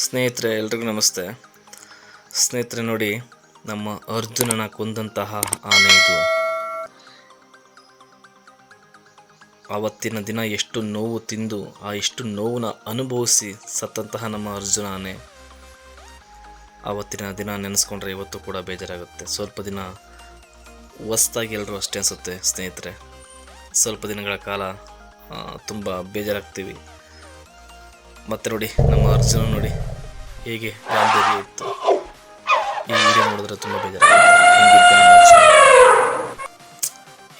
ಸ್ನೇಹಿತರೆ, ಎಲ್ರಿಗೂ ನಮಸ್ತೆ. ಸ್ನೇಹಿತರೆ, ನೋಡಿ, ನಮ್ಮ ಅರ್ಜುನನ ಕೊಂದಂತಹ ಆನೆ ಇದು. ಆವತ್ತಿನ ದಿನ ಎಷ್ಟು ನೋವು ತಿಂದು, ಆ ಎಷ್ಟು ನೋವನ್ನ ಅನುಭವಿಸಿ ಸತ್ತಂತಹ ನಮ್ಮ ಅರ್ಜುನ ಆನೆ. ಆವತ್ತಿನ ದಿನ ನೆನೆಸ್ಕೊಂಡ್ರೆ ಇವತ್ತು ಕೂಡ ಬೇಜಾರಾಗುತ್ತೆ. ಸ್ವಲ್ಪ ದಿನ ಹೊಸ್ದಾಗಿ ಎಲ್ಲರೂ ಅಷ್ಟೇ ಅನಿಸುತ್ತೆ, ಸ್ನೇಹಿತರೆ. ಸ್ವಲ್ಪ ದಿನಗಳ ಕಾಲ ತುಂಬ ಬೇಜಾರಾಗ್ತೀವಿ. ಮತ್ತೆ ನೋಡಿ, ನಮ್ಮ ಅರ್ಜುನ ನೋಡಿ ಹೇಗೆ ಗಾಂಧೀಜಿ ಇತ್ತು. ಈ ವಿಡಿಯೋ ನೋಡಿದ್ರೆ ತುಂಬ ಬೇಜಾರ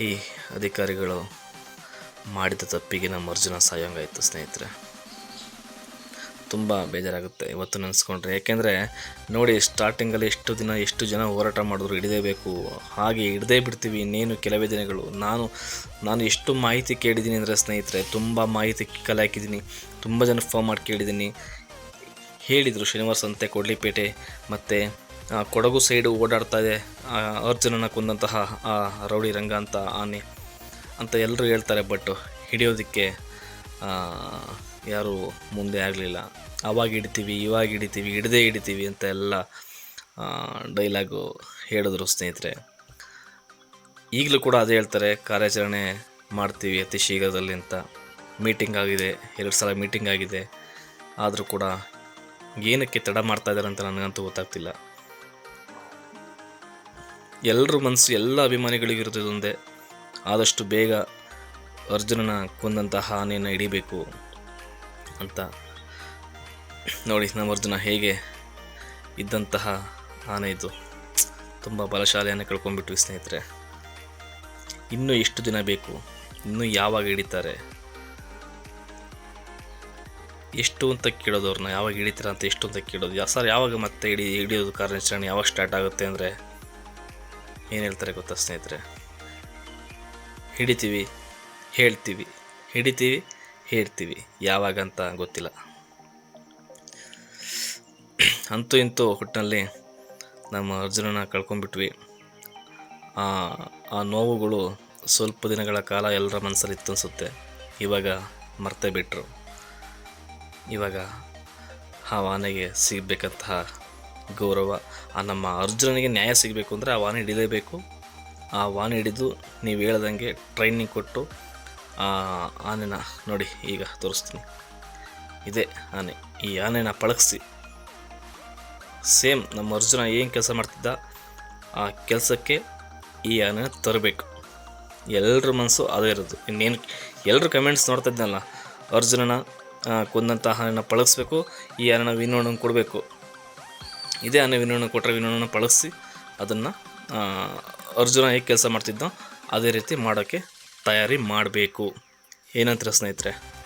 ಈ ಅಧಿಕಾರಿಗಳು ಮಾಡಿದ ತಪ್ಪಿಗೆ ನಮ್ಮ ಅರ್ಜುನ ಸಾಯಂಗಾಯಿತು, ಸ್ನೇಹಿತರೆ. ತುಂಬ ಬೇಜಾರಾಗುತ್ತೆ ಇವತ್ತು ನೆನೆಸ್ಕೊಂಡ್ರೆ. ಯಾಕೆಂದರೆ ನೋಡಿ ಸ್ಟಾರ್ಟಿಂಗಲ್ಲಿ ಎಷ್ಟು ದಿನ ಎಷ್ಟು ಜನ ಹೋರಾಟ ಮಾಡಿದ್ರು ಹಿಡಿದೇಬೇಕು ಹಾಗೆ ಹಿಡದೇ ಬಿಡ್ತೀವಿ ಇನ್ನೇನು ಕೆಲವೇ ದಿನಗಳು. ನಾನು ನಾನು ಎಷ್ಟು ಮಾಹಿತಿ ಕೇಳಿದ್ದೀನಿ ಅಂದರೆ ಸ್ನೇಹಿತರೆ, ತುಂಬ ಮಾಹಿತಿ ಕಲೆ ಹಾಕಿದ್ದೀನಿ. ತುಂಬ ಜನ ಫೋನ್ ಮಾಡಿ ಕೇಳಿದ್ದೀನಿ. ಹೇಳಿದರು ಶನಿವಾರ ಸಂತೆ ಕೊಡ್ಲಿಪೇಟೆ, ಮತ್ತು ಕೊಡಗು ಸೈಡು ಓಡಾಡ್ತಾ ಇದೆ. ಅರ್ಜುನನ ಕೊಂದಂತಹ, ಆ, ರೌಡಿ ರಂಗ ಅಂತ ಆನೆ ಅಂತ ಎಲ್ಲರೂ ಹೇಳ್ತಾರೆ ಬಟ್ ಹಿಡಿಯೋದಕ್ಕೆ ಯಾರೂ ಮುಂದೆ ಆಗಲಿಲ್ಲ. ಅವಾಗ ಹಿಡಿತೀವಿ, ಇವಾಗ ಹಿಡಿತೀವಿ, ಹಿಡ್ದೇ ಹಿಡಿತೀವಿ ಅಂತ ಎಲ್ಲ ಡೈಲಾಗು ಹೇಳಿದ್ರು ಸ್ನೇಹಿತರೆ. ಈಗಲೂ ಕೂಡ ಅದೇ ಹೇಳ್ತಾರೆ, ಕಾರ್ಯಾಚರಣೆ ಮಾಡ್ತೀವಿ ಅತಿ ಶೀಘ್ರದಲ್ಲಿ ಅಂತ. ಮೀಟಿಂಗ್ ಆಗಿದೆ, ಎರಡು ಸಲ ಮೀಟಿಂಗ್ ಆಗಿದೆ. ಆದರೂ ಕೂಡ ಏನಕ್ಕೆ ತಡ ಮಾಡ್ತಾ ಇದ್ದಾರೆ ಅಂತ ನನಗಂತೂ ಗೊತ್ತಾಗ್ತಿಲ್ಲ. ಎಲ್ಲರ ಮನಸ್ಸು ಎಲ್ಲ ಅಭಿಮಾನಿಗಳಿಗೂ ಆದಷ್ಟು ಬೇಗ ಅರ್ಜುನನ ಕೊಂದಂತಹ ಆನೆಯನ್ನು ಹಿಡಿಬೇಕು. ಅಂತ. ನೋಡಿ ನಮ್ಮ ಅರ್ಜುನ ಹೇಗೆ ಇದ್ದಂತಹ ಆನೆ ಇದು. ತುಂಬ ಬಲಶಾಲೆಯನ್ನು ಕಳ್ಕೊಂಡ್ಬಿಟ್ವಿ ಸ್ನೇಹಿತರೆ. ಇನ್ನೂ ಎಷ್ಟು ದಿನ ಬೇಕು? ಇನ್ನೂ ಯಾವಾಗ ಹಿಡಿತಾರೆ? ಎಷ್ಟು ಅಂತ ಕೇಳೋದು ಅವ್ರನ್ನ. ಯಾವಾಗ ಹಿಡಿತೀರ ಅಂತ ಎಷ್ಟು ಅಂತ ಕೇಳೋದು. ಸರ್, ಯಾವಾಗ ಮತ್ತೆ ಹಿಡಿ, ಹಿಡಿಯೋದು ಕಾರ್ಯಾಚರಣೆ ಯಾವಾಗ ಸ್ಟಾರ್ಟ್ ಆಗುತ್ತೆ ಅಂದರೆ ಏನು ಹೇಳ್ತಾರೆ ಗೊತ್ತಾ ಸ್ನೇಹಿತರೆ? ಹಿಡಿತೀವಿ, ಹೇಳ್ತೀವಿ, ಹಿಡಿತೀವಿ ಹೇಳ್ತೀವಿ. ಯಾವಾಗ ಅಂತ ಗೊತ್ತಿಲ್ಲ. ಅಂತೂ ಇಂತೂ ಒಟ್ಟಿನಲ್ಲಿ ನಮ್ಮ ಅರ್ಜುನನ ಕಳ್ಕೊಂಡ್ಬಿಟ್ವಿ. ಆ ನೋವುಗಳು ಸ್ವಲ್ಪ ದಿನಗಳ ಕಾಲ ಎಲ್ಲರ ಮನಸ್ಸಲ್ಲಿ ಇತ್ತು ಅನಿಸುತ್ತೆ ಇವಾಗ ಮರ್ತೇ ಬಿಟ್ಟರು ಇವಾಗ ಆ ವಾನೆಗೆ ಸಿಗಬೇಕಂತಹ ಗೌರವ, ಆ ನಮ್ಮ ಅರ್ಜುನನಿಗೆ ನ್ಯಾಯ ಸಿಗಬೇಕು ಅಂದರೆ ಆ ವಾನೆ ಹಿಡಿಲೇಬೇಕು. ಆ ವಾನೆ ಹಿಡಿದು ನೀವು ಹೇಳ್ದಂಗೆ ಟ್ರೈನಿಂಗ್ ಕೊಟ್ಟು ಆನೆನ ನೋಡಿ ಈಗ ತೋರಿಸ್ತೀನಿ. ಇದೇ ಆನೆ. ಈ ಆನೆನ ಪಳಗಿಸಿ. ಸೇಮ್ ನಮ್ಮ ಅರ್ಜುನ ಏನು ಕೆಲಸ ಮಾಡ್ತಿದ್ದ? ಆ ಕೆಲಸಕ್ಕೆ ಈ ಆನೆನ ತರಬೇಕು. ಎಲ್ಲರ ಮನಸ್ಸು ಅದೇ ಇರೋದು. ಇನ್ನೇನು ಎಲ್ಲರೂ ಕಮೆಂಟ್ಸ್ ನೋಡ್ತಾ ಅರ್ಜುನನ ಕೊಂದಂಥ ಆನೆನ ಪಳಗಿಸ್ಬೇಕು, ಈ ಆನೆನ ವಿನೋಣನ ಕೊಡಬೇಕು. ಇದೇ ಆನೆ ವಿನೋಣ ಕೊಟ್ಟರೆ ವಿನೋಣನ ಪಳಗಿಸಿ, ಅದನ್ನು ಅರ್ಜುನ ಹೇಗೆ ಕೆಲಸ ಮಾಡ್ತಿದ್ದೋ, ಅದೇ ರೀತಿ ಮಾಡೋಕ್ಕೆ ತಯಾರಿ ಮಾಡಬೇಕು. ಏನಂತೀರ ಸ್ನೇಹಿತರೆ?